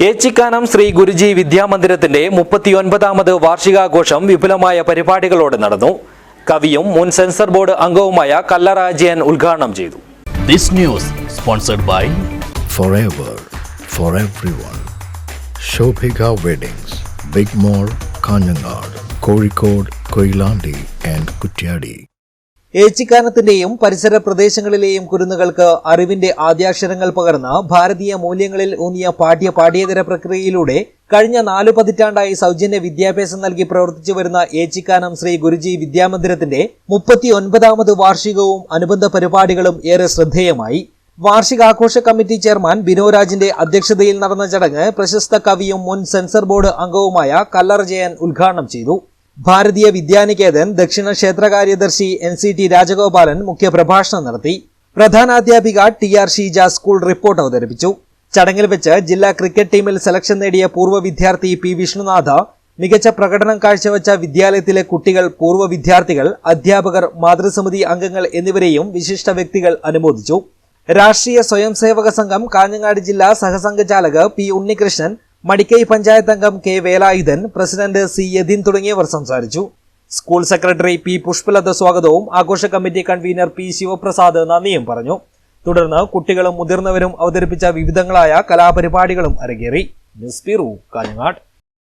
ഏച്ചിക്കാനം ശ്രീ ഗുരുജി വിദ്യാമന്ദിരത്തിന്റെ മുപ്പത്തിയൊൻപതാമത് വാർഷികാഘോഷം വിപുലമായ പരിപാടികളോടെ നടന്നു കവിയും മുൻ സെൻസർ ബോർഡ് അംഗവുമായ കല്ലറ അജയൻ ഉദ്ഘാടനം ചെയ്തു This news sponsored by forever for everyone. Shobhika Weddings, Big Mall, Kanjangad, Kozhikode, Koilandi and Kutyadi. ഏച്ചിക്കാനത്തിന്റെയും പരിസര പ്രദേശങ്ങളിലെയും കുരുന്നുകൾക്ക് അറിവിന്റെ ആദ്യാക്ഷരങ്ങൾ പകർന്ന് ഭാരതീയ മൂല്യങ്ങളിൽ ഊന്നിയ പാഠ്യ പാഠ്യേതര പ്രക്രിയയിലൂടെ കഴിഞ്ഞ നാലു പതിറ്റാണ്ടായി സൗജന്യ വിദ്യാഭ്യാസം നൽകി പ്രവർത്തിച്ചു വരുന്ന ഏച്ചിക്കാനം ശ്രീ ഗുരുജി വിദ്യാമന്ദിരത്തിന്റെ മുപ്പത്തി ഒൻപതാമത് വാർഷികവും അനുബന്ധ പരിപാടികളും ഏറെ ശ്രദ്ധേയമായി. വാർഷികാഘോഷ കമ്മിറ്റി ചെയർമാൻ ബിനോരാജിന്റെ അധ്യക്ഷതയിൽ നടന്ന ചടങ്ങ് പ്രശസ്ത കവിയും മുൻ സെൻസർ ബോർഡ് അംഗവുമായ കല്ലറ ജയൻ ഉദ്ഘാടനം ചെയ്തു. ഭാരതീയ വിദ്യാനികേതൻ ദക്ഷിണ ക്ഷേത്ര കാര്യദർശി എൻ സി ടി രാജഗോപാലൻ മുഖ്യപ്രഭാഷണം നടത്തി. പ്രധാനാധ്യാപിക T R Sheeja school report അവതരിപ്പിച്ചു. ചടങ്ങിൽ വെച്ച് ജില്ലാ ക്രിക്കറ്റ് ടീമിൽ സെലക്ഷൻ നേടിയ പൂർവ വിദ്യാർത്ഥി പി വിഷ്ണുനാഥ മികച്ച പ്രകടനം കാഴ്ചവെച്ച വിദ്യാലയത്തിലെ കുട്ടികൾ പൂർവ വിദ്യാർത്ഥികൾ അധ്യാപകർ മാതൃസമിതി അംഗങ്ങൾ എന്നിവരെയും വിശിഷ്ട വ്യക്തികൾ അനുമോദിച്ചു. രാഷ്ട്രീയ സ്വയം സേവക സംഘം കാഞ്ഞങ്ങാട് ജില്ലാ സഹസംഘചാലക് പി ഉണ്ണികൃഷ്ണൻ മടിക്കൈ പഞ്ചായത്ത് അംഗം K Velayudhan president C Yathin തുടങ്ങിയവർ സംസാരിച്ചു. സ്കൂൾ സെക്രട്ടറി പി പുഷ്പലത സ്വാഗതവും ആഘോഷ കമ്മിറ്റി കൺവീനർ പി ശിവപ്രസാദ് നന്ദിയും പറഞ്ഞു. തുടർന്ന് കുട്ടികളും മുതിർന്നവരും അവതരിപ്പിച്ച വിവിധങ്ങളായ കലാപരിപാടികളും അരങ്ങേറി. News bureau Kanhangad.